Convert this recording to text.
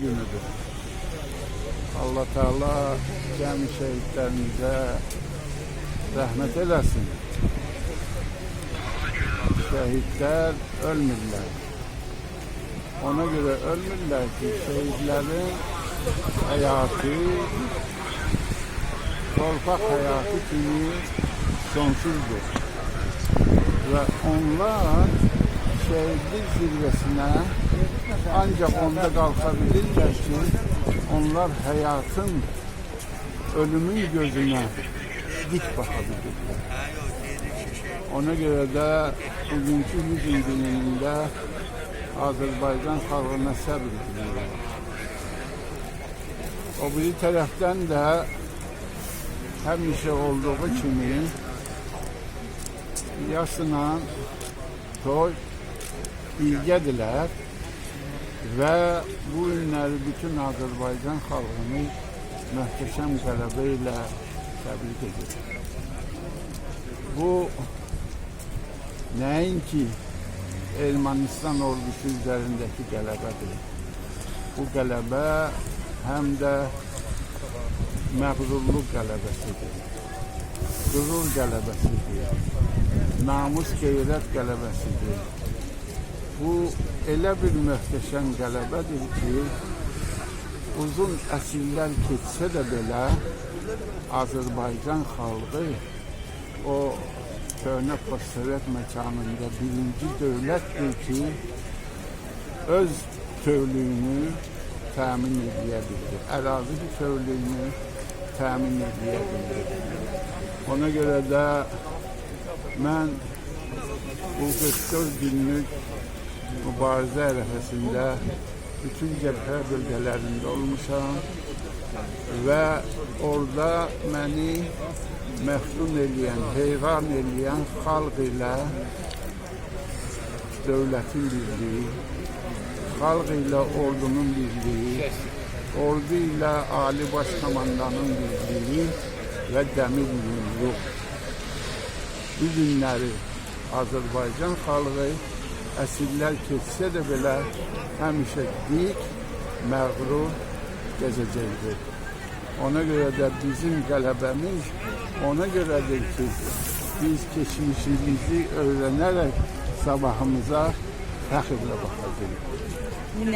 günüdür. Allah Teala cəmi şehitlerimizə rəhmət eləsin. Şehitler ölmürlər. Ona göre ölmürlər ki, şehitlerin hayatı torpaq hayatı kimi sonsuzdur. Ve onlar şehitlik zirvesine ancak onda kalkabilirler ki onlar hayatın ölümün gözüne dik bakabilirler. Ona göre de bugünkü hüzün gününde Azerbaycan halkına sabır diliyorum. O bir taraftan da hemşe olduğu kimi yaşına toy bilgediler ve bu günleri bütün Azerbaycan halkını muhteşem gələbəyə təbrik edir. Bu nəinki Ermənistan ordusu üzərindəki qələbədir. Bu qələbə həm də məğrurluq qələbəsidir. Qürur qələbəsidir. Namus qeyrət qələbəsidir. Bu elə bir möhtəşəm qələbədir ki, uzun əsrlər keçsə də belə Azərbaycan xalqı o köhnə postsovet məkanında birinci dövlətdir ki, öz tövlüyünü təmin edə bildi. Ərazi tövlüyünü təmin edə. Ona görə də mən bu 44 günlük mübarizə ərəfəsində bütün cəbhə bölgelerinde olmuşam ve orada beni məftun eləyən, heyran eləyən xalq ilə dövlətin birliyi, xalq ilə ordunun birliyi, ordu ilə Ali Baş Komandanın birliyi və dəmir yumruq. Bu günləri Azərbaycan xalqı əsrlər keçsə də belə həmişə dik, məğrur gəzəcəkdir. Ona görə də bizim qələbəmiz ona görədir ki, biz keçmişimizi öyrənərək sabahımıza fəxrlə baxacağıq.